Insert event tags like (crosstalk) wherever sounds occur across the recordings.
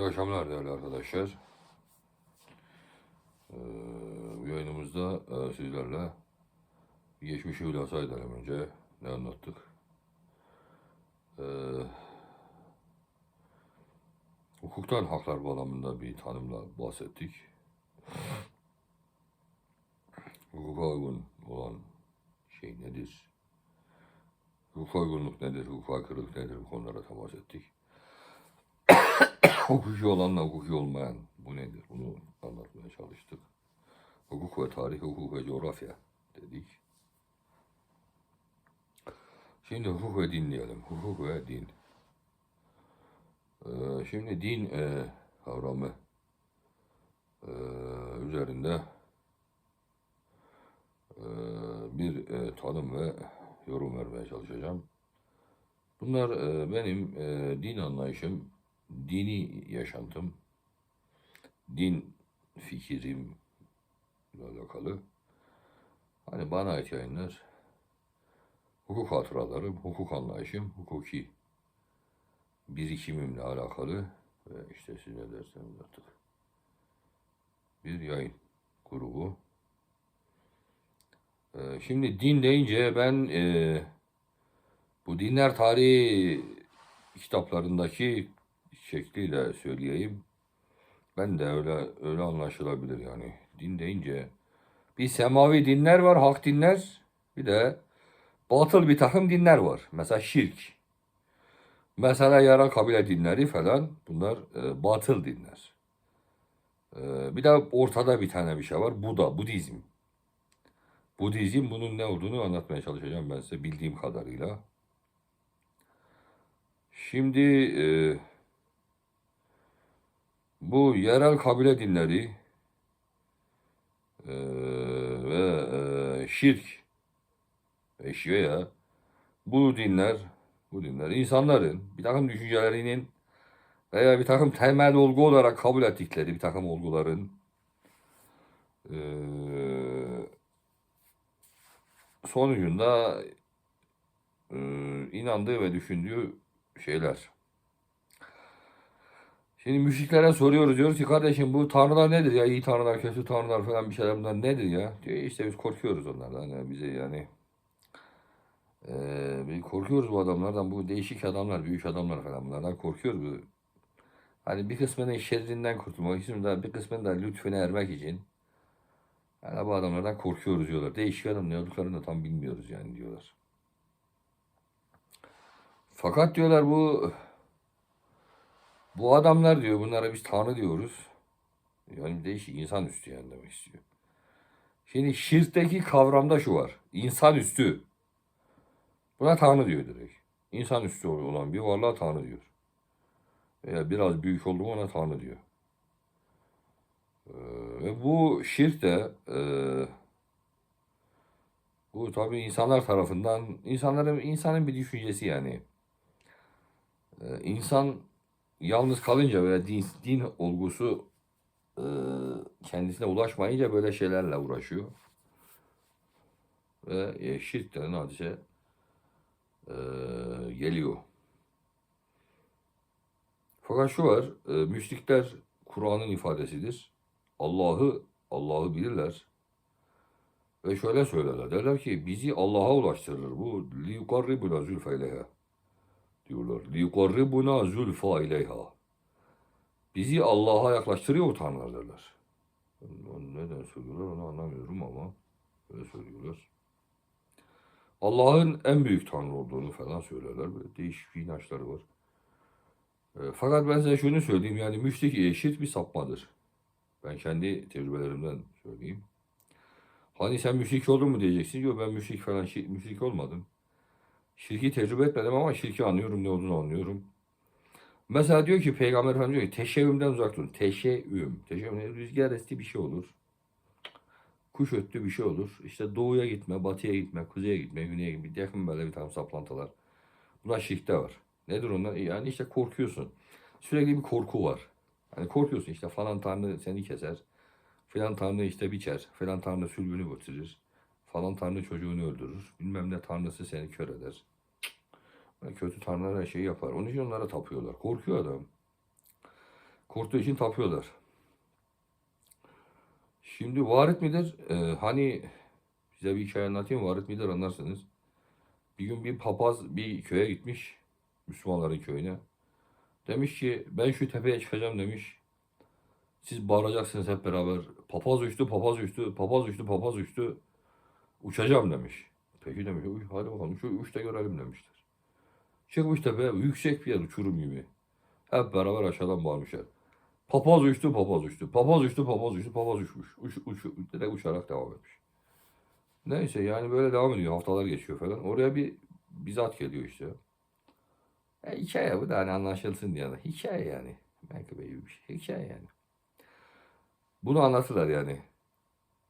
İyi akşamlar değerli arkadaşlar. Ee, bu yayınımızda e, sizlerle geçmişi hülasa edelim önce. Ne anlattık? Ee, hukuktan haklar bağlamında bir tanımla bahsettik. Hukuka uygun olan şey nedir? Hukuka uygunluk nedir? Hukuka aykırılık nedir? Bu konulara temas ettik hukuki olanla hukuki olmayan bu nedir? Bunu anlatmaya çalıştık. Hukuk ve tarih, hukuk ve coğrafya dedik. Şimdi hukuk ve din diyelim. Hukuk ve din. Ee, şimdi din e, kavramı e, üzerinde e, bir e, tanım ve yorum vermeye çalışacağım. Bunlar e, benim e, din anlayışım, dini yaşantım, din fikrim ile alakalı. Hani bana ait yayınlar, hukuk hatıralarım, hukuk anlayışım, hukuki birikimimle alakalı ve işte siz ne derseniz artık bir yayın grubu. Ee, şimdi din deyince ben e, bu dinler tarihi kitaplarındaki şekliyle söyleyeyim. Ben de öyle öyle anlaşılabilir yani. Din deyince bir semavi dinler var, hak dinler. Bir de batıl bir takım dinler var. Mesela şirk. Mesela yara kabile dinleri falan bunlar e, batıl dinler. E, bir de ortada bir tane bir şey var. Buda, Budizm. Budizm bunun ne olduğunu anlatmaya çalışacağım ben size bildiğim kadarıyla. Şimdi e, bu yerel kabile dinleri e, ve e, şirk eşya bu dinler bu dinler insanların bir takım düşüncelerinin veya bir takım temel olgu olarak kabul ettikleri bir takım olguların e, sonucunda e, inandığı ve düşündüğü şeyler. Şimdi müşriklere soruyoruz diyoruz ki kardeşim bu tanrılar nedir ya iyi tanrılar kötü tanrılar falan bir şeyler bunlar nedir ya? Diyor işte biz korkuyoruz onlardan yani bize yani biz korkuyoruz bu adamlardan bu değişik adamlar büyük adamlar falan bunlardan korkuyoruz. Bu. Hani bir kısmının şerrinden kurtulmak için de bir kısmının da lütfüne ermek için yani bu adamlardan korkuyoruz diyorlar. Değişik adam ne olduklarını da tam bilmiyoruz yani diyorlar. Fakat diyorlar bu bu adamlar diyor bunlara biz tanrı diyoruz. Yani değişik insanüstü yani demek istiyor. Şimdi şirkteki kavramda şu var. İnsanüstü. Buna tanrı diyor direkt. İnsanüstü olan bir varlığa tanrı diyor. Veya biraz büyük oldu ona tanrı diyor. Ee, ve bu şirk de e, bu tabii insanlar tarafından insanların insanın bir düşüncesi yani. Ee, insan yalnız kalınca veya din, din olgusu e, kendisine ulaşmayınca böyle şeylerle uğraşıyor. Ve e, şirk denen hadise e, geliyor. Fakat şu var, e, müşrikler Kur'an'ın ifadesidir. Allah'ı Allah'ı bilirler. Ve şöyle söylerler. Derler ki bizi Allah'a ulaştırır. Bu liyukarribuna zülfeyleha diyorlar. لِيُقَرِّبُنَا زُلْفَا اِلَيْهَا Bizi Allah'a yaklaştırıyor o tanrılar derler. Neden söylüyorlar onu anlamıyorum ama öyle söylüyorlar. Allah'ın en büyük tanrı olduğunu falan söylerler. Böyle değişik bir inançları var. E, fakat ben size şunu söyleyeyim yani müşrik eşit bir sapmadır. Ben kendi tecrübelerimden söyleyeyim. Hani sen müşrik oldun mu diyeceksin. Yok ben müşrik falan şi- müşrik olmadım. Şirki tecrübe etmedim ama şirki anlıyorum ne olduğunu anlıyorum. Mesela diyor ki Peygamber Efendimiz diyor ki teşeğümden uzak durun. Teşeğüm ne? Rüzgar esti bir şey olur. Kuş öttü bir şey olur. İşte doğuya gitme, batıya gitme, kuzeye gitme, güneye gitme. Yakın böyle bir takım saplantılar. Bunlar şirkte var. Nedir onlar? Yani işte korkuyorsun. Sürekli bir korku var. Hani korkuyorsun işte falan tanrı seni keser. Filan tanrı işte biçer. Filan tanrı sülbünü bitirir. Falan tanrı çocuğunu öldürür. Bilmem ne tanrısı seni kör eder. Kötü tanrılar her şeyi yapar. Onun için onlara tapıyorlar. Korkuyor adam. Korktuğu için tapıyorlar. Şimdi varit midir? Ee, hani size bir hikaye anlatayım. Varit midir anlarsınız. Bir gün bir papaz bir köye gitmiş. Müslümanların köyüne. Demiş ki ben şu tepeye çıkacağım demiş. Siz bağıracaksınız hep beraber. Papaz uçtu, papaz uçtu, papaz uçtu, papaz uçtu. Uçacağım demiş. Peki demiş. "Uy, Hadi bakalım şu uç da görelim demişler. Çıkmış tepeye yüksek bir yer uçurum gibi. Hep beraber aşağıdan bağırmışlar. Papaz uçtu, papaz uçtu. Papaz uçtu, papaz uçtu, papaz uçmuş. Uç, uç, direkt uçarak devam etmiş. Neyse yani böyle devam ediyor. Haftalar geçiyor falan. Oraya bir bizzat geliyor işte. E, hikaye bu da hani anlaşılsın diye. Hikaye yani. Menkıbe gibi bir şey. Hikaye yani. Bunu anlatırlar yani.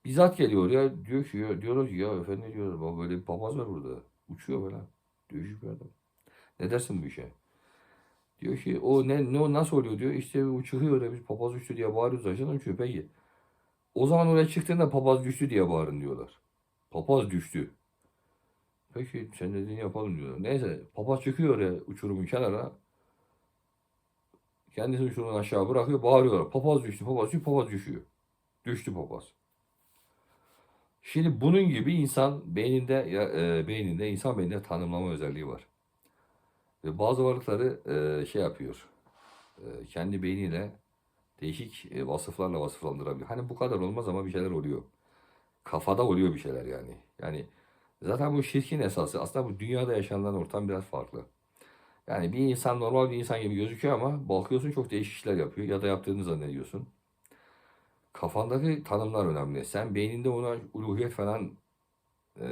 Bizzat geliyor oraya diyor ki ya, diyorlar ki ya efendim diyorlar bak böyle bir papaz var burada. Uçuyor falan. Değişik bir adam. Ne dersin bu işe? Diyor ki o ne, ne nasıl oluyor diyor. İşte uçuyor öyle biz papaz düştü diye bağırıyoruz aşağıdan uçuyor. Peki. O zaman oraya çıktığında papaz düştü diye bağırın diyorlar. Papaz düştü. Peki sen dediğini yapalım diyorlar. Neyse papaz çıkıyor oraya uçurumun kenara. Kendisini uçurumdan aşağı bırakıyor bağırıyorlar. Papaz düştü papaz düştü papaz düşüyor. Düştü papaz. Şimdi bunun gibi insan beyninde e, beyninde insan beyninde tanımlama özelliği var. Ve bazı varlıkları e, şey yapıyor. E, kendi beyniyle değişik e, vasıflarla vasıflandırabiliyor. Hani bu kadar olmaz ama bir şeyler oluyor. Kafada oluyor bir şeyler yani. Yani zaten bu şirkin esası aslında bu dünyada yaşanılan ortam biraz farklı. Yani bir insan normal bir insan gibi gözüküyor ama bakıyorsun çok değişik işler yapıyor ya da yaptığını zannediyorsun. Kafandaki tanımlar önemli. Sen beyninde ona uluhiyet falan e,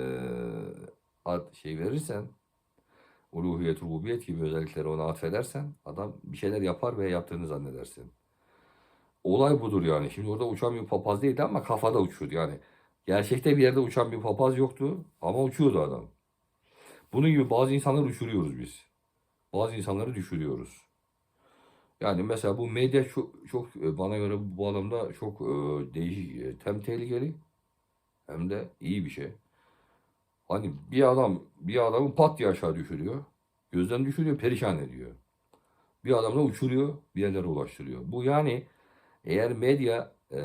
ad, şey verirsen uluhiyet, rububiyet gibi özellikleri ona atfedersen adam bir şeyler yapar ve yaptığını zannedersin. Olay budur yani. Şimdi orada uçan bir papaz değildi ama kafada uçuyordu yani. Gerçekte bir yerde uçan bir papaz yoktu ama uçuyordu adam. Bunun gibi bazı insanları uçuruyoruz biz. Bazı insanları düşürüyoruz. Yani mesela bu medya çok, çok e, bana göre bu adamda çok e, değişik, e, hem tehlikeli hem de iyi bir şey. Hani bir adam bir adamı pat diye aşağı düşürüyor. Gözden düşürüyor, perişan ediyor. Bir adam da uçuruyor, bir yerlere ulaştırıyor. Bu yani eğer medya e,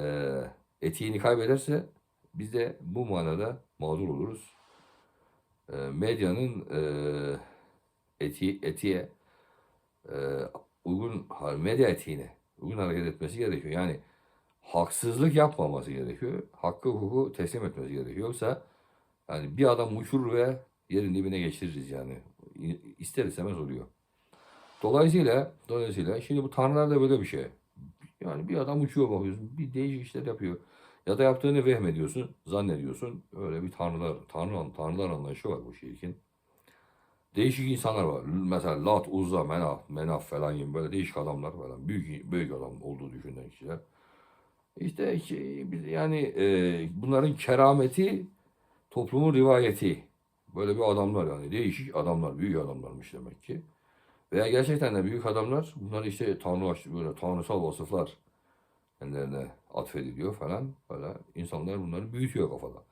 etiğini kaybederse biz de bu manada mağdur oluruz. E, medyanın e, eti, etiğe e, uygun medya etiğine uygun hareket etmesi gerekiyor. Yani haksızlık yapmaması gerekiyor. Hakkı hukuku teslim etmesi gerekiyor. Yoksa yani bir adam uçurur ve yerin dibine geçiririz yani. İster istemez oluyor. Dolayısıyla dolayısıyla şimdi bu tanrılar da böyle bir şey. Yani bir adam uçuyor bakıyorsun. Bir değişik işler yapıyor. Ya da yaptığını vehmediyorsun, zannediyorsun. Öyle bir tanrılar, tanrı, tanrılar anlayışı var bu şirkin. Değişik insanlar var. Mesela Lat, Uzza, Menaf, Menaf falan gibi böyle değişik adamlar falan. Büyük büyük adam olduğu düşünen kişiler. İşte şey, yani e, bunların kerameti toplumun rivayeti. Böyle bir adamlar yani değişik adamlar, büyük adamlarmış demek ki. Veya gerçekten de büyük adamlar bunlar işte tanrı böyle tanrısal vasıflar kendilerine atfediliyor falan böyle insanlar bunları büyütüyor kafada.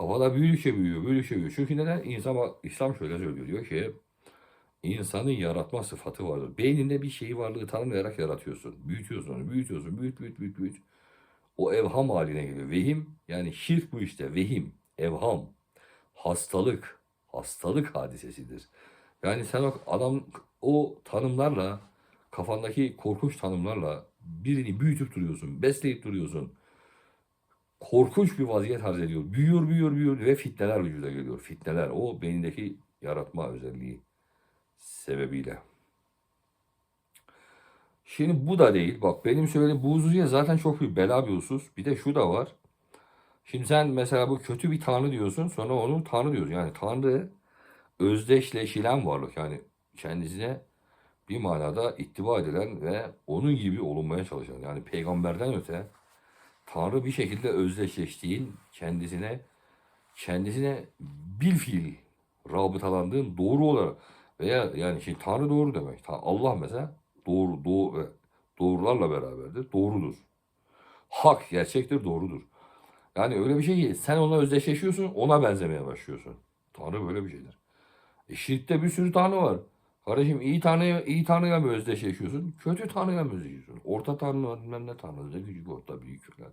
Kafada büyüdükçe büyüyor, büyüdükçe büyüyor. Çünkü neden? İnsan, İslam şöyle söylüyor diyor ki insanın yaratma sıfatı vardır. Beyninde bir şeyi varlığı tanımlayarak yaratıyorsun. Büyütüyorsun onu, büyütüyorsun, büyüt, büyüt, büyüt, büyüt. O evham haline geliyor. Vehim yani şirk bu işte. Vehim, evham, hastalık, hastalık hadisesidir. Yani sen o adam o tanımlarla kafandaki korkunç tanımlarla birini büyütüp duruyorsun, besleyip duruyorsun. Korkunç bir vaziyet arz ediyor. Büyüyor, büyüyor, büyüyor ve fitneler vücuda geliyor. Fitneler o beynindeki yaratma özelliği sebebiyle. Şimdi bu da değil. Bak benim söylediğim bu hususiye zaten çok bir bela bir husus. Bir de şu da var. Şimdi sen mesela bu kötü bir tanrı diyorsun. Sonra onu tanrı diyorsun. Yani tanrı özdeşleşilen varlık. Yani kendisine bir manada ittiba edilen ve onun gibi olunmaya çalışan. Yani peygamberden öte Tanrı bir şekilde özdeşleştiğin, kendisine kendisine bil fiil rabıtalandığın doğru olarak veya yani şimdi Tanrı doğru demek. Allah mesela doğru, doğru ve doğrularla beraberdir. Doğrudur. Hak, gerçektir, doğrudur. Yani öyle bir şey ki sen onunla özdeşleşiyorsun, ona benzemeye başlıyorsun. Tanrı böyle bir şeydir. E şirkte bir sürü tanrı var. Kardeşim iyi tanrı iyi tanrıyla mı özdeşleşiyorsun? Kötü tanrıyla mı özdeşleşiyorsun? Orta tanrı bilmem ne tanrı, küçük orta büyük falan.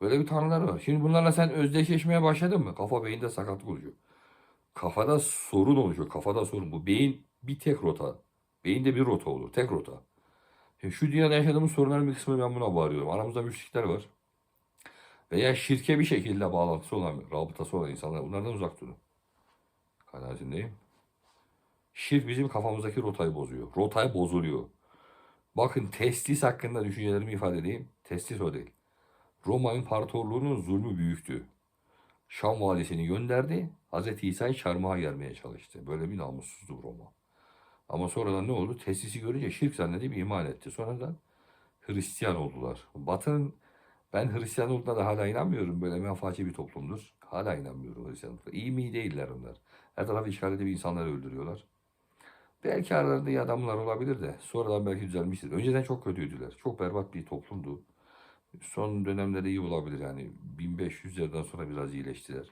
Böyle bir tanrılar var. Şimdi bunlarla sen özdeşleşmeye başladın mı? Kafa beyinde sakatlık oluşuyor. Kafada sorun oluşuyor. Kafada sorun. Bu beyin bir tek rota. Beyinde bir rota olur. Tek rota. Şimdi şu dünyada yaşadığımız sorunların bir kısmını ben buna bağırıyorum. Aramızda müşrikler var. Veya şirke bir şekilde bağlantısı olan, rabıtası olan insanlar. Bunlardan uzak durun. Kanaatindeyim. Şirk bizim kafamızdaki rotayı bozuyor. Rotayı bozuluyor. Bakın testis hakkında düşüncelerimi ifade edeyim. Testis o değil. Roma İmparatorluğu'nun zulmü büyüktü. Şam valisini gönderdi. Hz. İsa'yı çarmıha germeye çalıştı. Böyle bir namussuzdu Roma. Ama sonradan ne oldu? Testisi görünce şirk zannedip iman etti. Sonradan Hristiyan oldular. Batı'nın ben Hristiyan olduğuna da hala inanmıyorum. Böyle menfaatçi bir toplumdur. Hala inanmıyorum Hristiyanlıkla. İyi mi değiller onlar. Her tarafı işgal edip insanları öldürüyorlar. Belki aralarında iyi adamlar olabilir de sonradan belki düzelmiştir. Önceden çok kötüydüler. Çok berbat bir toplumdu. Son dönemlerde iyi olabilir yani. 1500'lerden sonra biraz iyileştiler.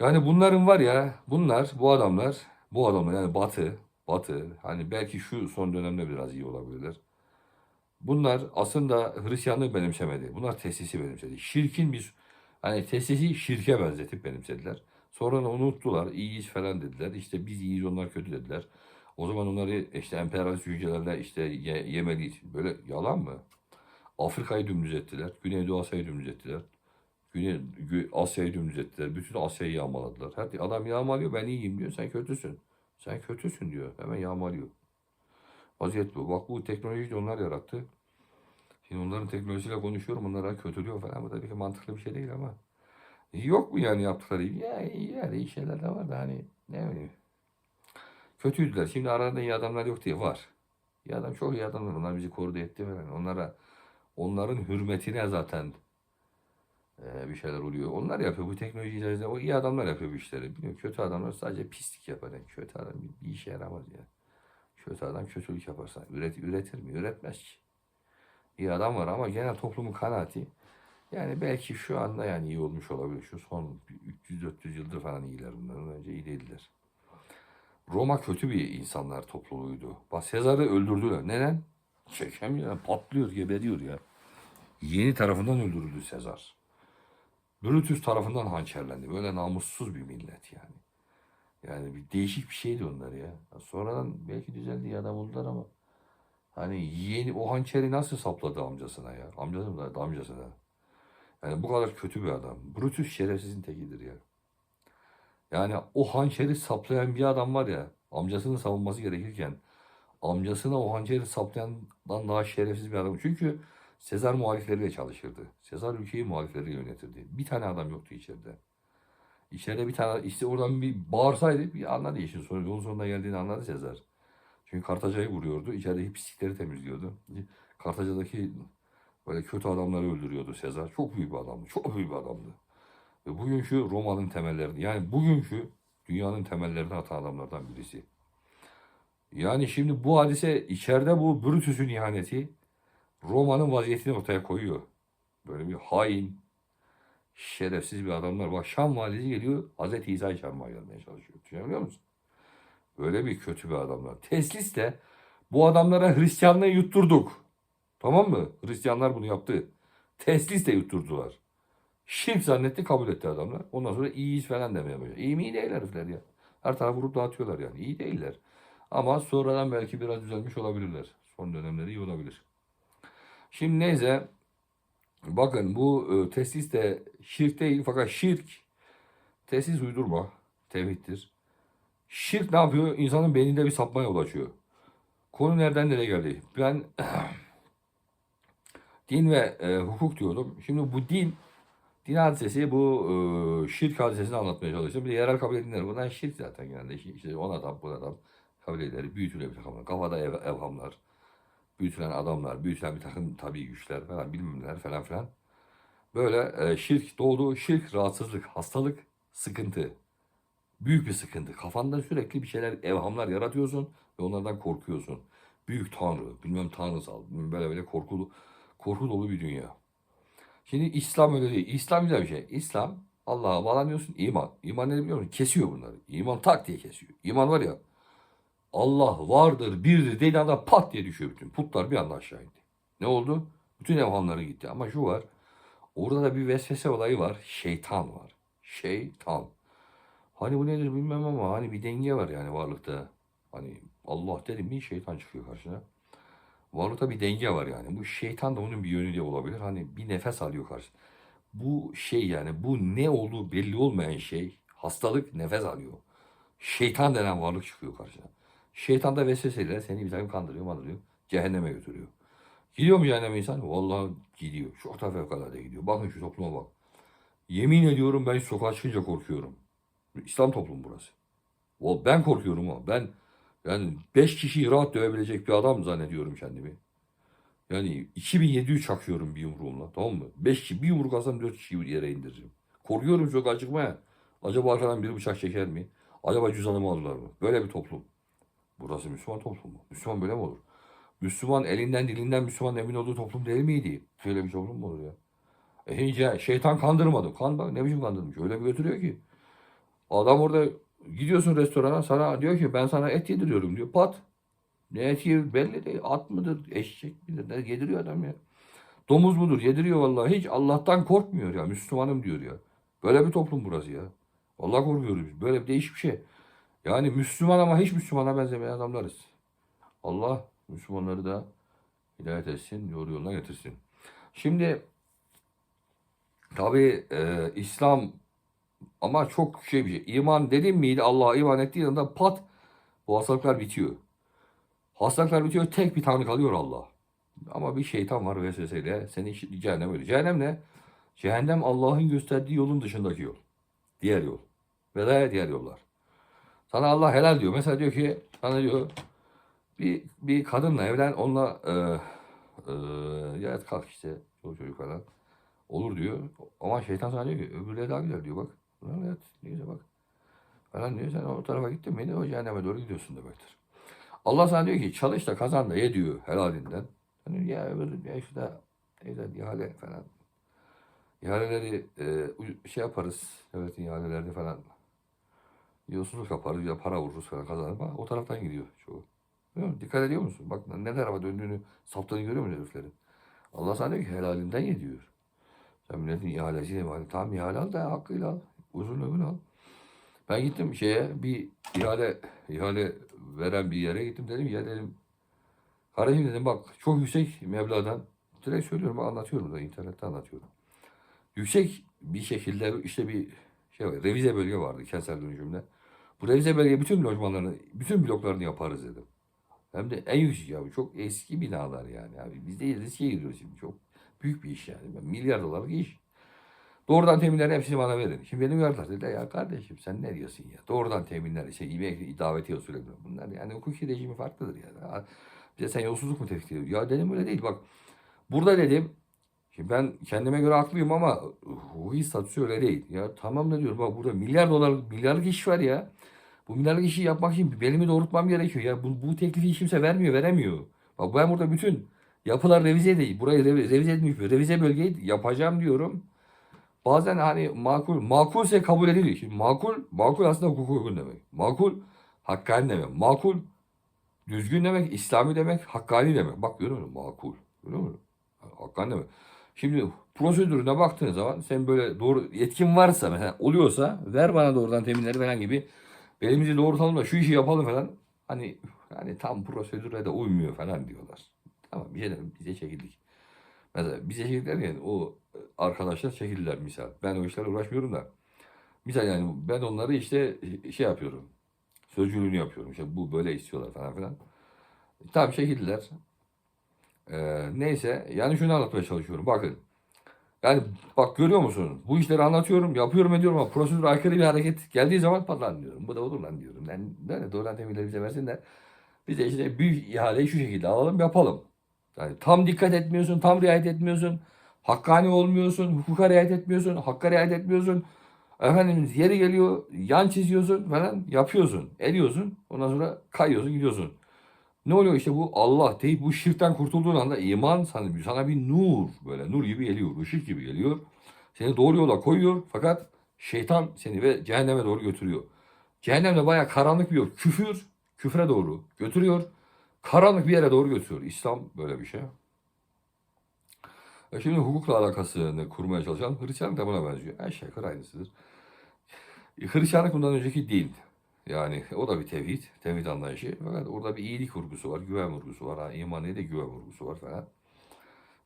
Yani bunların var ya bunlar bu adamlar bu adamlar yani Batı Batı hani belki şu son dönemde biraz iyi olabilirler. Bunlar aslında Hristiyanlığı benimsemedi. Bunlar tesisi benimsedi. Şirkin bir hani tesisi şirke benzetip benimsediler. Sonra unuttular. İyiyiz falan dediler. İşte biz iyiyiz onlar kötü dediler. O zaman onları işte emperyalist ülkelerle işte ye, yemeliyiz. Böyle yalan mı? Afrika'yı dümdüz ettiler. Güneydoğu Asya'yı dümdüz ettiler. Güney Gü- Asya'yı dümdüz ettiler. Bütün Asya'yı yağmaladılar. Her adam yağmalıyor ben iyiyim diyor. Sen kötüsün. Sen kötüsün diyor. Hemen yağmalıyor. Vaziyet bu. Bak bu teknolojiyi de onlar yarattı. Şimdi onların teknolojisiyle konuşuyorum. Onlara kötülüyor falan. Bu tabii ki mantıklı bir şey değil ama. Yok mu yani yaptıkları? Ya iyi yani iyi şeyler de var da hani ne bileyim. Kötüydüler. Şimdi aralarında iyi adamlar yok diye var. İyi adam çok iyi adamlar. Onlar bizi korudu etti falan. Onlara onların hürmetine zaten e, bir şeyler oluyor. Onlar yapıyor bu teknoloji içerisinde. O iyi adamlar yapıyor bu işleri. Bilmiyorum, kötü adamlar sadece pislik yapar. Yani kötü adam bir, bir işe yaramaz ya. Kötü adam kötülük yaparsa üret, üretir mi? Üretmez ki. İyi adam var ama genel toplumun kanaati yani belki şu anda yani iyi olmuş olabilir. Şu son 300-400 yıldır falan iyiler bunların. Önce iyi değildiler. Roma kötü bir insanlar topluluğuydu. Bak Sezar'ı öldürdüler. Neden? Çekemiyor. Patlıyor, geberiyor ya. Yeni tarafından öldürüldü Sezar. Brutus tarafından hançerlendi. Böyle namussuz bir millet yani. Yani bir değişik bir şeydi onlar ya. Sonradan belki düzeldi ya adam oldular ama hani yeni o hançeri nasıl sapladı amcasına ya? Amcasına da amcasına. Yani bu kadar kötü bir adam. Brutus şerefsizin tekidir ya. Yani o hançeri saplayan bir adam var ya, amcasını savunması gerekirken amcasına o hançeri saplayandan daha şerefsiz bir adam. Çünkü Sezar muhalifleriyle çalışırdı. Sezar ülkeyi muhalifleriyle yönetirdi. Bir tane adam yoktu içeride. İçeride bir tane işte oradan bir bağırsaydı bir anladı işin sonu. Yolun sonuna geldiğini anladı Sezar. Çünkü Kartaca'yı vuruyordu. İçerideki pislikleri temizliyordu. Kartaca'daki böyle kötü adamları öldürüyordu Sezar. Çok büyük bir adamdı. Çok büyük bir adamdı. Ve bugünkü Roma'nın temellerini yani bugünkü dünyanın temellerini atan adamlardan birisi. Yani şimdi bu hadise içeride bu Brutus'un ihaneti Roma'nın vaziyetini ortaya koyuyor. Böyle bir hain, şerefsiz bir adamlar. Bak Şam valisi geliyor Hazreti İsa'yı çarmıha gelmeye çalışıyor. Düşünebiliyor musun? Böyle bir kötü bir adamlar. Teslis de bu adamlara Hristiyanlığı yutturduk. Tamam mı? Hristiyanlar bunu yaptı. Teslis de yutturdular. Şirk zannetti kabul etti adamlar. Ondan sonra iyiyiz falan demeye başladı. İyi mi iyi değil herifler ya. Her tarafı vurup dağıtıyorlar yani. İyi değiller. Ama sonradan belki biraz düzelmiş olabilirler. Son dönemleri iyi olabilir. Şimdi neyse bakın bu e, teslis de şirk değil fakat şirk tesis uydurma tevhiddir. Şirk ne yapıyor? İnsanın beyninde bir sapmaya yol açıyor. Konu nereden nereye geldi? Ben (clears throat) din ve e, hukuk diyordum. Şimdi bu din din hadisesi bu e, şirk hadisesini anlatmaya çalıştım. Bir de yerel kabile dinleri bunlar şirk zaten genelde. İşte, işte on adam bu adam kabileleri büyütülen bir takım. Kafada ev, evhamlar, büyütülen adamlar, büyütülen bir takım tabii güçler falan bilmem neler falan filan. Böyle e, şirk doğdu. Şirk rahatsızlık, hastalık, sıkıntı. Büyük bir sıkıntı. Kafanda sürekli bir şeyler, evhamlar yaratıyorsun ve onlardan korkuyorsun. Büyük tanrı, bilmem tanrısal, bilmem böyle böyle korkulu, korku dolu bir dünya. Şimdi İslam öyle değil. İslam güzel bir şey. İslam Allah'a bağlanıyorsun. iman. İman ne biliyor musun? Kesiyor bunları. İman tak diye kesiyor. İman var ya Allah vardır, birdir dediği anda pat diye düşüyor bütün. Putlar bir anda aşağı indi. Ne oldu? Bütün evhamları gitti. Ama şu var. Orada da bir vesvese olayı var. Şeytan var. Şeytan. Hani bu nedir bilmem ama hani bir denge var yani varlıkta. Hani Allah dedim bir şeytan çıkıyor karşına. Varlıkta bir denge var yani. Bu şeytan da onun bir yönü de olabilir. Hani bir nefes alıyor karşı. Bu şey yani bu ne olduğu belli olmayan şey hastalık nefes alıyor. Şeytan denen varlık çıkıyor karşına. Şeytan da vesveseyle seni bir takım kandırıyor mandırıyor. Cehenneme götürüyor. Gidiyor mu cehenneme insan? Vallahi gidiyor. Çok da fevkalade gidiyor. Bakın şu topluma bak. Yemin ediyorum ben sokağa çıkınca korkuyorum. İslam toplumu burası. Ben korkuyorum ama ben yani 5 kişiyi rahat dövebilecek bir adam zannediyorum kendimi. Yani 2700 çakıyorum bir yumruğumla tamam mı? 5 kişi bir yumruk alsam 4 kişiyi yere indireceğim. Korkuyorum sokağa çıkmaya. Acaba arkadan biri bıçak çeker mi? Acaba cüzdanımı alırlar mı? Böyle bir toplum. Burası Müslüman toplum mu? Müslüman böyle mi olur? Müslüman elinden dilinden Müslüman emin olduğu toplum değil miydi? Böyle bir toplum mu olur ya? E hiç şeytan kandırmadı. Kan bak ne biçim kandırmış. Öyle bir götürüyor ki. Adam orada gidiyorsun restorana sana diyor ki ben sana et yediriyorum diyor. Pat. Ne eti yer belli değil. At mıdır, eşek midir? Ne yediriyor adam ya. Domuz mudur? Yediriyor vallahi. Hiç Allah'tan korkmuyor ya. Müslümanım diyor ya. Böyle bir toplum burası ya. Vallahi korkuyoruz biz. Böyle bir değişik bir şey. Yani Müslüman ama hiç Müslümana benzemeyen adamlarız. Allah Müslümanları da hidayet etsin, doğru yoluna getirsin. Şimdi tabii e, İslam ama çok şey bir şey. İman dedim miydi Allah'a iman ettiğin anda pat bu hastalıklar bitiyor. Hastalıklar bitiyor tek bir tanrı kalıyor Allah. Ama bir şeytan var vesveseyle seni cehennem öyle. Cehennem ne? Cehennem Allah'ın gösterdiği yolun dışındaki yol. Diğer yol. Ve de diğer yollar. Sana Allah helal diyor. Mesela diyor ki sana diyor bir, bir kadınla evlen onunla e, e, ya kalk işte çocuk falan. Olur diyor. Ama şeytan sana diyor ki öbürleri daha güzel diyor bak. Evet neyse bak. Falan diyor sen o tarafa gittin mi o cehenneme doğru gidiyorsun demektir. Allah sana diyor ki çalış da kazan da ye diyor helalinden. Hani ya öbür ya işte neyse ihale falan. İhaleleri e, şey yaparız. Evet ihalelerde falan. Yolsuzluk yaparız ya para vururuz falan kazanır. Bak o taraftan gidiyor çoğu. Dikkat ediyor musun? Bak ne tarafa döndüğünü, saptığını görüyor musun heriflerin? Allah sana diyor ki helalinden ye diyor. Sen milletin ihalesiyle mi? Tamam ihale al da hakkıyla al. Uzun ömür al. Ben gittim şeye bir ihale ihale veren bir yere gittim dedim ya dedim kardeşim dedim bak çok yüksek meblağdan direkt söylüyorum anlatıyorum da internette anlatıyorum. Yüksek bir şekilde işte bir şey var revize bölge vardı kentsel dönüşümde. Bu revize bölge bütün lojmanlarını bütün bloklarını yaparız dedim. Hem de en yüksek abi çok eski binalar yani abi biz de riske giriyoruz şimdi çok büyük bir iş yani milyar dolarlık iş. Doğrudan teminlerin hepsini bana verin. Şimdi beni uyardılar. Dediler ya kardeşim sen ne diyorsun ya? Doğrudan teminler, şey, İBK davetiye usulü. Bunlar yani hukuki rejimi farklıdır yani. Bize sen yolsuzluk mu tehdit ediyorsun? Ya dedim öyle değil. Bak burada dedim Şimdi ben kendime göre haklıyım ama hukuki statüsü öyle değil. Ya tamam da diyorum bak burada milyar dolarlık, milyarlık iş var ya. Bu milyarlık işi yapmak için belimi doğrultmam gerekiyor. Ya bu, bu teklifi kimse vermiyor, veremiyor. Bak ben burada bütün yapılar revize edeyim. Burayı revize, bir revize bölgeyi yapacağım diyorum. Bazen hani makul, makulse kabul ediliyor. Şimdi makul, makul aslında hukuka uygun demek. Makul, hakkani demek. Makul, düzgün demek, İslami demek, hakkani demek. Bak görüyor musun? Makul. Görüyor musun? Hakkani demek. Şimdi prosedürüne baktığın zaman sen böyle doğru yetkin varsa mesela oluyorsa ver bana doğrudan teminleri falan gibi belimizi doğrultalım da şu işi yapalım falan. Hani hani tam prosedüre de uymuyor falan diyorlar. Tamam bir şey bize çekildik. Mesela bize çekildik derken o arkadaşlar çekildiler misal. Ben o işlerle uğraşmıyorum da. Misal yani ben onları işte şey yapıyorum. Sözcülüğünü yapıyorum. İşte bu böyle istiyorlar falan filan. Tamam çekildiler. Ee, neyse yani şunu anlatmaya çalışıyorum. Bakın. Yani bak görüyor musun? Bu işleri anlatıyorum, yapıyorum ediyorum ama prosedür aykırı bir hareket geldiği zaman patlan diyorum. Bu da olur lan diyorum. Yani böyle doğrudan teminleri bize versinler. Biz de işte büyük ihaleyi şu şekilde alalım yapalım. Yani tam dikkat etmiyorsun, tam riayet etmiyorsun. Hakkani olmuyorsun, hukuka riayet etmiyorsun, hakka riayet etmiyorsun. Efendim yeri geliyor, yan çiziyorsun falan yapıyorsun, ediyorsun. Ondan sonra kayıyorsun, gidiyorsun. Ne oluyor işte bu Allah deyip bu şirkten kurtulduğun anda iman sana, sana bir nur böyle nur gibi geliyor, ışık gibi geliyor. Seni doğru yola koyuyor fakat şeytan seni ve cehenneme doğru götürüyor. Cehennemde bayağı karanlık bir yol. Küfür, küfre doğru götürüyor. Karanlık bir yere doğru götürüyor. İslam böyle bir şey. Şimdi hukukla alakasını kurmaya çalışan Hristiyanlık da buna benziyor. Aşağı yukarı aynısıdır. Hristiyanlık bundan önceki din. Yani o da bir tevhid, tevhid anlayışı. Fakat orada bir iyilik vurgusu var, güven vurgusu var. Ha, imaniye de güven vurgusu var falan.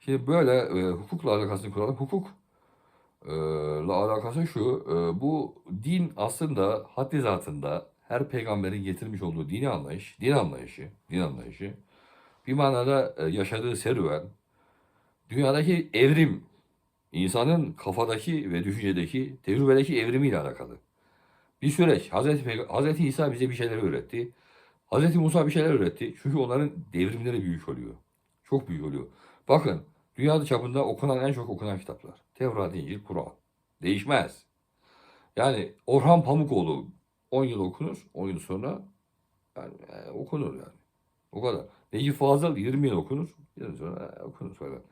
Şimdi böyle e, hukukla alakasını kuralım. Hukuk e, la alakası şu. e, bu din aslında haddi zatında her peygamberin getirmiş olduğu dini anlayış, din anlayışı, din anlayışı bir manada e, yaşadığı serüven, dünyadaki evrim, insanın kafadaki ve düşüncedeki, tecrübedeki evrimiyle alakalı. Bir süreç. Hazreti, Hazreti İsa bize bir şeyler öğretti. Hazreti Musa bir şeyler öğretti. Çünkü onların devrimleri büyük oluyor. Çok büyük oluyor. Bakın dünya çapında okunan en çok okunan kitaplar. Tevrat, İncil, Kur'an. Değişmez. Yani Orhan Pamukoğlu 10 yıl okunur. 10 yıl sonra yani, e, okunur yani. O kadar. Necip Fazıl 20 yıl okunur. 20 yıl sonra e, okunur falan.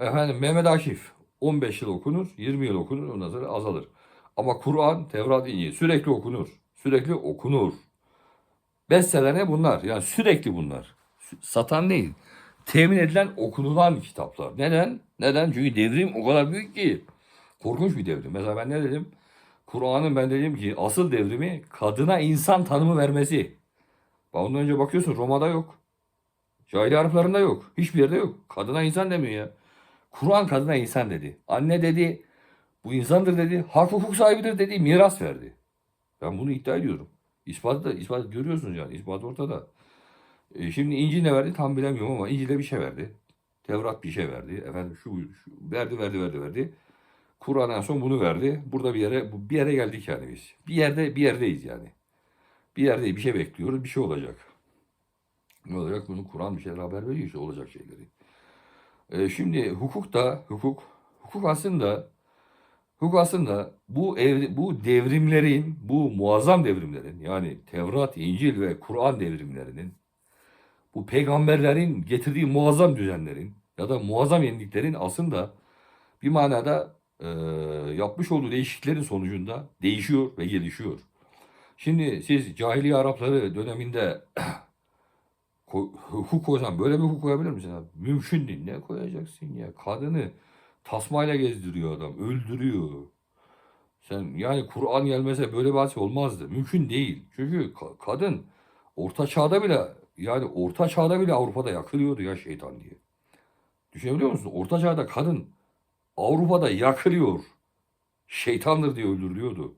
Efendim Mehmet Akif 15 yıl okunur. 20 yıl okunur. Ondan sonra azalır. Ama Kur'an, Tevrat, İncil sürekli okunur. Sürekli okunur. Bestseller ne bunlar? Yani sürekli bunlar. Satan değil. Temin edilen okunulan kitaplar. Neden? Neden? Çünkü devrim o kadar büyük ki. Korkunç bir devrim. Mesela ben ne dedim? Kur'an'ın ben dedim ki asıl devrimi kadına insan tanımı vermesi. Ondan önce bakıyorsun Roma'da yok. Cahiliye harflerinde yok. Hiçbir yerde yok. Kadına insan demiyor ya. Kur'an kadına insan dedi. Anne dedi. Bu insandır dedi. Hak hukuk sahibidir dedi. Miras verdi. Ben bunu iddia ediyorum. İspatı da ispat görüyorsunuz yani. İspat ortada. E, şimdi İncil ne verdi tam bilemiyorum ama İncil'de bir şey verdi. Tevrat bir şey verdi. Efendim şu, şu verdi verdi verdi verdi. Kur'an en son bunu verdi. Burada bir yere bir yere geldik yani biz. Bir yerde bir yerdeyiz yani. Bir yerde bir şey bekliyoruz. Bir şey olacak. Ne olacak? Bunu Kur'an bir şeyler haber veriyor işte olacak şeyleri. E, şimdi hukuk da hukuk hukuk aslında hukuk aslında bu ev, bu devrimlerin bu muazzam devrimlerin yani Tevrat, İncil ve Kur'an devrimlerinin bu peygamberlerin getirdiği muazzam düzenlerin ya da muazzam yeniliklerin aslında bir manada e, yapmış olduğu değişikliklerin sonucunda değişiyor ve gelişiyor. Şimdi siz cahiliye Arapları döneminde (clears throat) ko- hukuk koysan böyle bir hukuk koyabilir misin? abi? Mümkün değil. Ne koyacaksın ya? Kadını tasmayla gezdiriyor adam. Öldürüyor. Sen yani Kur'an gelmese böyle bir hadise olmazdı. Mümkün değil. Çünkü ka- kadın orta çağda bile yani orta çağda bile Avrupa'da yakılıyordu ya şeytan diye. Düşünebiliyor musun? Orta çağda kadın Avrupa'da yakılıyor. Şeytandır diye öldürülüyordu.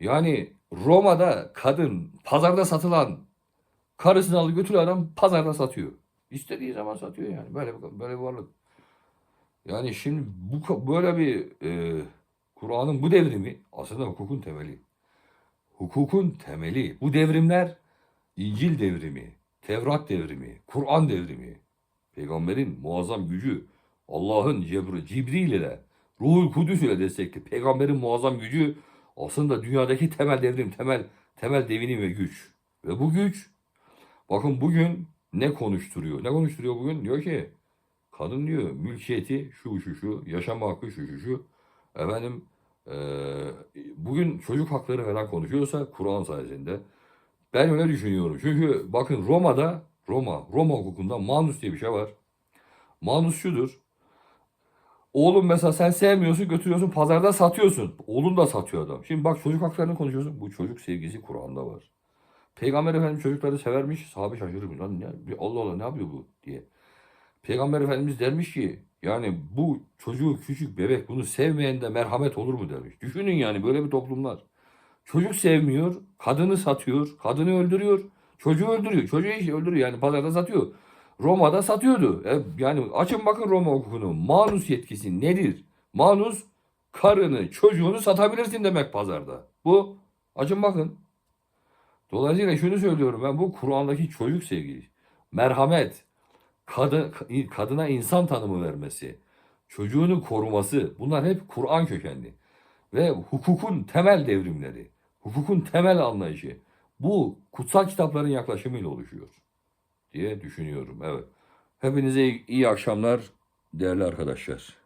Yani Roma'da kadın pazarda satılan karısını alıp götürüyor adam pazarda satıyor. İstediği zaman satıyor yani. Böyle böyle bir varlık. Yani şimdi bu böyle bir e, Kur'an'ın bu devrimi aslında hukukun temeli. Hukukun temeli. Bu devrimler İncil devrimi, Tevrat devrimi, Kur'an devrimi, peygamberin muazzam gücü, Allah'ın Cebri, Cibril ile, Ruhul Kudüs ile destekli peygamberin muazzam gücü aslında dünyadaki temel devrim, temel temel devinim ve güç. Ve bu güç bakın bugün ne konuşturuyor? Ne konuşturuyor bugün? Diyor ki kadın diyor mülkiyeti şu şu şu, yaşam hakkı şu şu şu. Efendim eee, bugün çocuk hakları falan konuşuyorsa Kur'an sayesinde. Ben öyle düşünüyorum. Çünkü bakın Roma'da Roma, Roma hukukunda manus diye bir şey var. Manus şudur. Oğlum mesela sen sevmiyorsun götürüyorsun pazarda satıyorsun. Oğlun da satıyor adam. Şimdi bak çocuk haklarını konuşuyorsun. Bu çocuk sevgisi Kur'an'da var. Peygamber Efendimiz çocukları severmiş. Sahabe şaşırmış. Lan ne, Allah Allah ne yapıyor bu diye. Peygamber Efendimiz dermiş ki yani bu çocuğu küçük bebek bunu sevmeyen de merhamet olur mu demiş. Düşünün yani böyle bir toplumlar. Çocuk sevmiyor, kadını satıyor, kadını öldürüyor, çocuğu öldürüyor. Çocuğu işte öldürüyor yani pazarda satıyor. Roma'da satıyordu. E, yani açın bakın Roma hukukunu. Manus yetkisi nedir? Manus karını, çocuğunu satabilirsin demek pazarda. Bu açın bakın. Dolayısıyla şunu söylüyorum ben bu Kur'an'daki çocuk sevgisi, merhamet, kadın, kadına insan tanımı vermesi, çocuğunu koruması bunlar hep Kur'an kökenli ve hukukun temel devrimleri, hukukun temel anlayışı bu kutsal kitapların yaklaşımıyla oluşuyor diye düşünüyorum. Evet. Hepinize iyi, iyi akşamlar değerli arkadaşlar.